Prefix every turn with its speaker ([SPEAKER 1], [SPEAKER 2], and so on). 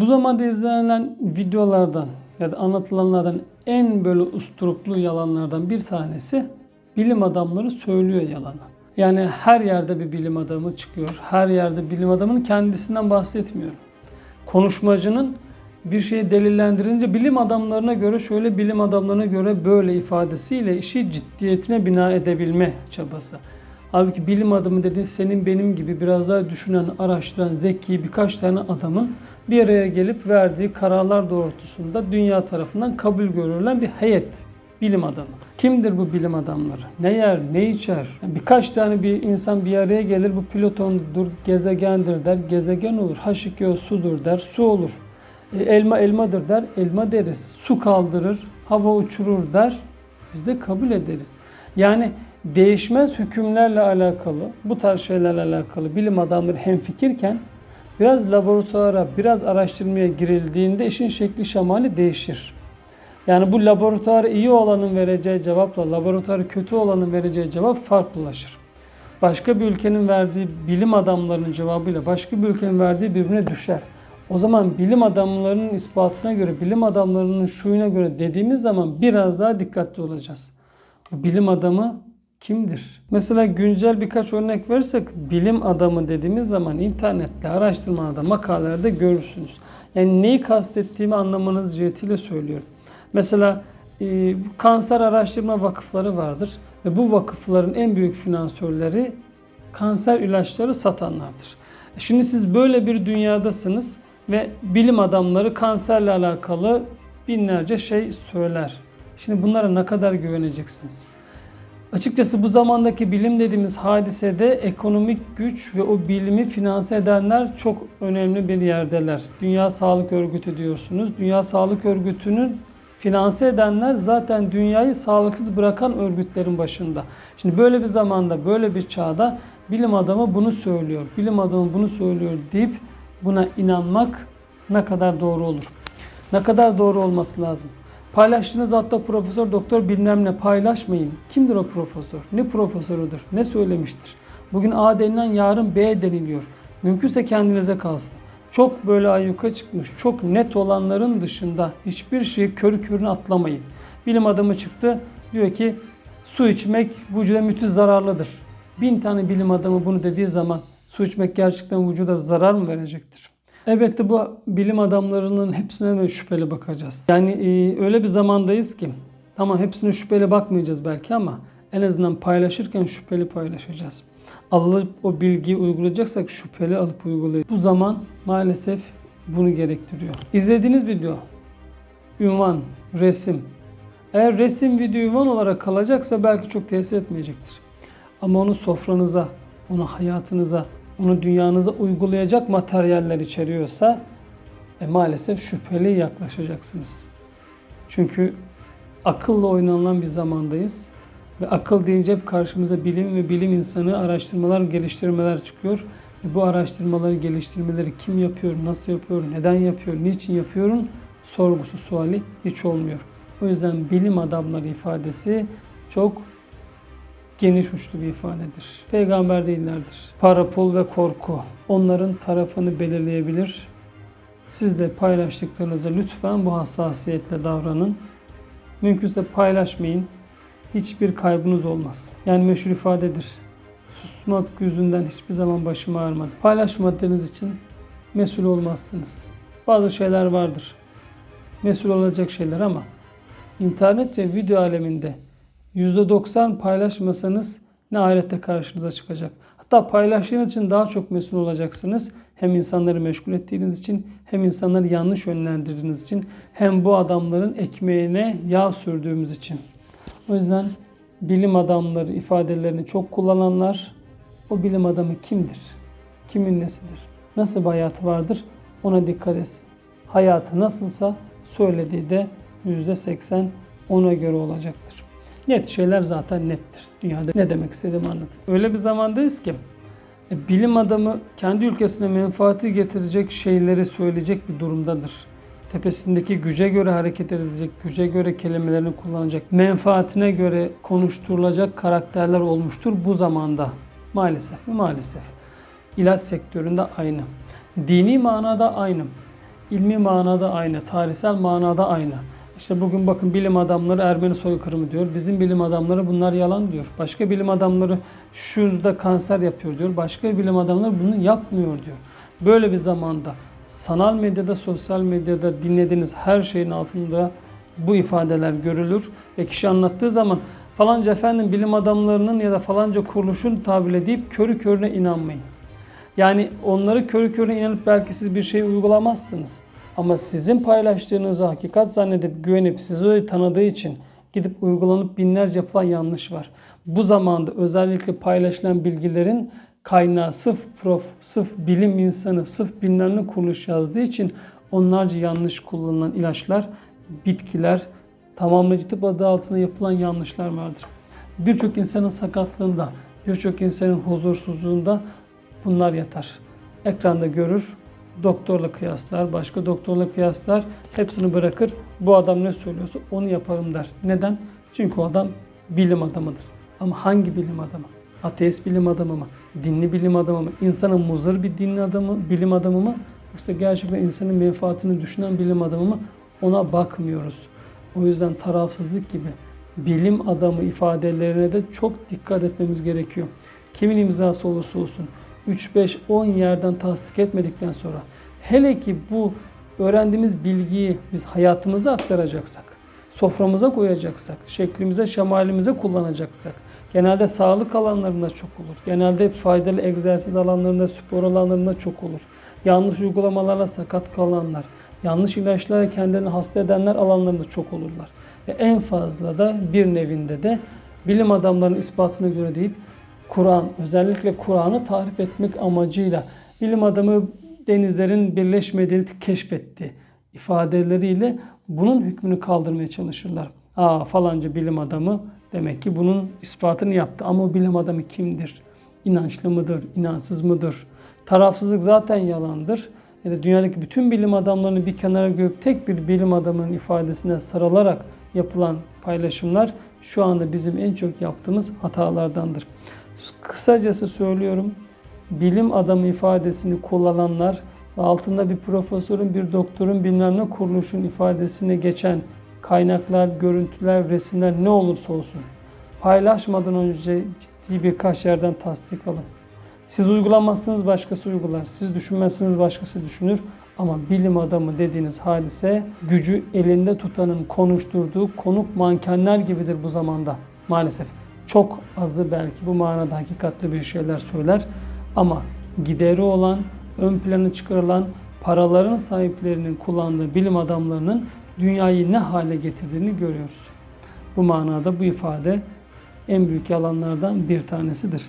[SPEAKER 1] Bu zamanda izlenen videolardan ya da anlatılanlardan en böyle usturuplu yalanlardan bir tanesi bilim adamları söylüyor yalanı. Yani her yerde bir bilim adamı çıkıyor. Her yerde bilim adamının kendisinden bahsetmiyorum. Konuşmacının bir şeyi delillendirince bilim adamlarına göre şöyle bilim adamlarına göre böyle ifadesiyle işi ciddiyetine bina edebilme çabası. Halbuki bilim adamı dediğin senin benim gibi biraz daha düşünen, araştıran, zeki birkaç tane adamın bir araya gelip verdiği kararlar doğrultusunda dünya tarafından kabul görülen bir heyet bilim adamı. Kimdir bu bilim adamları? Ne yer, ne içer? Yani birkaç tane bir insan bir araya gelir bu Plüton'dur, gezegendir der, gezegen olur. H2O sudur der, su olur. E, elma elmadır der, elma deriz. Su kaldırır, hava uçurur der. Biz de kabul ederiz. Yani değişmez hükümlerle alakalı, bu tarz şeylerle alakalı bilim adamları hemfikirken biraz laboratuvara, biraz araştırmaya girildiğinde işin şekli şemali değişir. Yani bu laboratuvara iyi olanın vereceği cevapla laboratuvara kötü olanın vereceği cevap farklılaşır. Başka bir ülkenin verdiği bilim adamlarının cevabıyla başka bir ülkenin verdiği birbirine düşer. O zaman bilim adamlarının ispatına göre, bilim adamlarının şuyuna göre dediğimiz zaman biraz daha dikkatli olacağız. Bu bilim adamı kimdir? Mesela güncel birkaç örnek verirsek bilim adamı dediğimiz zaman internette, araştırmalarda, makalelerde görürsünüz. Yani neyi kastettiğimi anlamanız cihetiyle söylüyorum. Mesela e, kanser araştırma vakıfları vardır ve bu vakıfların en büyük finansörleri kanser ilaçları satanlardır. E, Şimdi siz böyle bir dünyadasınız ve bilim adamları kanserle alakalı binlerce şey söyler. Şimdi bunlara ne kadar güveneceksiniz? Açıkçası bu zamandaki bilim dediğimiz hadisede ekonomik güç ve o bilimi finanse edenler çok önemli bir yerdeler. Dünya Sağlık Örgütü diyorsunuz. Dünya Sağlık Örgütü'nün finanse edenler zaten dünyayı sağlıksız bırakan örgütlerin başında. Şimdi böyle bir zamanda, böyle bir çağda bilim adamı bunu söylüyor. Bilim adamı bunu söylüyor deyip buna inanmak ne kadar doğru olur? Ne kadar doğru olması lazım? Paylaştığınız hatta profesör doktor bilmem ne paylaşmayın. Kimdir o profesör? Ne profesörüdür? Ne söylemiştir? Bugün A denilen yarın B deniliyor. Mümkünse kendinize kalsın. Çok böyle ayyuka çıkmış, çok net olanların dışında hiçbir şeyi körü körüne atlamayın. Bilim adamı çıktı diyor ki su içmek vücuda müthiş zararlıdır. Bin tane bilim adamı bunu dediği zaman su içmek gerçekten vücuda zarar mı verecektir? Elbette bu bilim adamlarının hepsine de şüpheli bakacağız. Yani e, öyle bir zamandayız ki tamam hepsine şüpheli bakmayacağız belki ama en azından paylaşırken şüpheli paylaşacağız. Alıp o bilgiyi uygulayacaksak şüpheli alıp uygulayacağız. Bu zaman maalesef bunu gerektiriyor. İzlediğiniz video, ünvan, resim. Eğer resim video ünvan olarak kalacaksa belki çok tesir etmeyecektir. Ama onu sofranıza, onu hayatınıza, onu dünyanıza uygulayacak materyaller içeriyorsa e, maalesef şüpheli yaklaşacaksınız. Çünkü akılla oynanılan bir zamandayız. Ve akıl deyince hep karşımıza bilim ve bilim insanı araştırmalar, geliştirmeler çıkıyor. Ve bu araştırmaları, geliştirmeleri kim yapıyor, nasıl yapıyor, neden yapıyor, niçin yapıyorun sorgusu, suali hiç olmuyor. O yüzden bilim adamları ifadesi çok geniş uçlu bir ifadedir. Peygamber değillerdir. Para, pul ve korku onların tarafını belirleyebilir. Siz de paylaştıklarınızda lütfen bu hassasiyetle davranın. Mümkünse paylaşmayın. Hiçbir kaybınız olmaz. Yani meşhur ifadedir. Susmak yüzünden hiçbir zaman başım ağrımadı. Paylaşmadığınız için mesul olmazsınız. Bazı şeyler vardır. Mesul olacak şeyler ama internet ve video aleminde %90 paylaşmasanız ne ahirette karşınıza çıkacak. Hatta paylaştığınız için daha çok mesul olacaksınız. Hem insanları meşgul ettiğiniz için hem insanları yanlış yönlendirdiğiniz için hem bu adamların ekmeğine yağ sürdüğümüz için. O yüzden bilim adamları ifadelerini çok kullananlar o bilim adamı kimdir? Kimin nesidir? Nasıl bir hayatı vardır? Ona dikkat etsin. Hayatı nasılsa söylediği de %80 ona göre olacaktır. Net şeyler zaten nettir. Dünyada ne demek istediğimi anlatırım. Öyle bir zamandayız ki e, bilim adamı kendi ülkesine menfaati getirecek şeyleri söyleyecek bir durumdadır. Tepesindeki güce göre hareket edilecek, güce göre kelimelerini kullanacak, menfaatine göre konuşturulacak karakterler olmuştur bu zamanda. Maalesef mi? Maalesef. İlaç sektöründe aynı. Dini manada aynı. ilmi manada aynı, tarihsel manada aynı. İşte bugün bakın bilim adamları Ermeni soykırımı diyor. Bizim bilim adamları bunlar yalan diyor. Başka bilim adamları şurada kanser yapıyor diyor. Başka bilim adamları bunu yapmıyor diyor. Böyle bir zamanda sanal medyada, sosyal medyada dinlediğiniz her şeyin altında bu ifadeler görülür ve kişi anlattığı zaman falanca efendim bilim adamlarının ya da falanca kuruluşun tabirle deyip körü körüne inanmayın. Yani onları körü körüne inanıp belki siz bir şey uygulamazsınız. Ama sizin paylaştığınızı hakikat zannedip güvenip sizi öyle tanıdığı için gidip uygulanıp binlerce yapılan yanlış var. Bu zamanda özellikle paylaşılan bilgilerin kaynağı sırf prof, sırf bilim insanı, sırf bilmem ne kuruluş yazdığı için onlarca yanlış kullanılan ilaçlar, bitkiler, tamamlayıcı tıp adı altında yapılan yanlışlar vardır. Birçok insanın sakatlığında, birçok insanın huzursuzluğunda bunlar yatar. Ekranda görür, doktorla kıyaslar, başka doktorla kıyaslar, hepsini bırakır. Bu adam ne söylüyorsa onu yaparım der. Neden? Çünkü o adam bilim adamıdır. Ama hangi bilim adamı? Ateist bilim adamı mı? Dinli bilim adamı mı? İnsanın muzır bir dinli adamı, bilim adamı mı? Yoksa gerçekten insanın menfaatini düşünen bilim adamı mı? Ona bakmıyoruz. O yüzden tarafsızlık gibi bilim adamı ifadelerine de çok dikkat etmemiz gerekiyor. Kimin imzası olursa olsun 3-5-10 yerden tasdik etmedikten sonra hele ki bu öğrendiğimiz bilgiyi biz hayatımıza aktaracaksak, soframıza koyacaksak, şeklimize, şemalimize kullanacaksak, genelde sağlık alanlarında çok olur. Genelde faydalı egzersiz alanlarında, spor alanlarında çok olur. Yanlış uygulamalarla sakat kalanlar, yanlış ilaçlarla kendilerini hasta edenler alanlarında çok olurlar. Ve en fazla da bir nevinde de bilim adamlarının ispatına göre deyip Kur'an, özellikle Kur'an'ı tarif etmek amacıyla bilim adamı denizlerin birleşmediğini keşfetti ifadeleriyle bunun hükmünü kaldırmaya çalışırlar. Aa falanca bilim adamı demek ki bunun ispatını yaptı. Ama o bilim adamı kimdir? İnançlı mıdır? İnansız mıdır? Tarafsızlık zaten yalandır. Ya da dünyadaki bütün bilim adamlarını bir kenara koyup tek bir bilim adamının ifadesine sarılarak yapılan paylaşımlar şu anda bizim en çok yaptığımız hatalardandır. Kısacası söylüyorum, bilim adamı ifadesini kullananlar ve altında bir profesörün, bir doktorun bilmem ne kuruluşun ifadesine geçen kaynaklar, görüntüler, resimler ne olursa olsun paylaşmadan önce ciddi birkaç yerden tasdik alın. Siz uygulamazsınız başkası uygular. Siz düşünmezsiniz başkası düşünür. Ama bilim adamı dediğiniz hadise gücü elinde tutanın konuşturduğu konuk mankenler gibidir bu zamanda maalesef. Çok azı belki bu manada hakikatli bir şeyler söyler ama gideri olan, ön plana çıkarılan paraların sahiplerinin kullandığı bilim adamlarının dünyayı ne hale getirdiğini görüyoruz. Bu manada bu ifade en büyük yalanlardan bir tanesidir.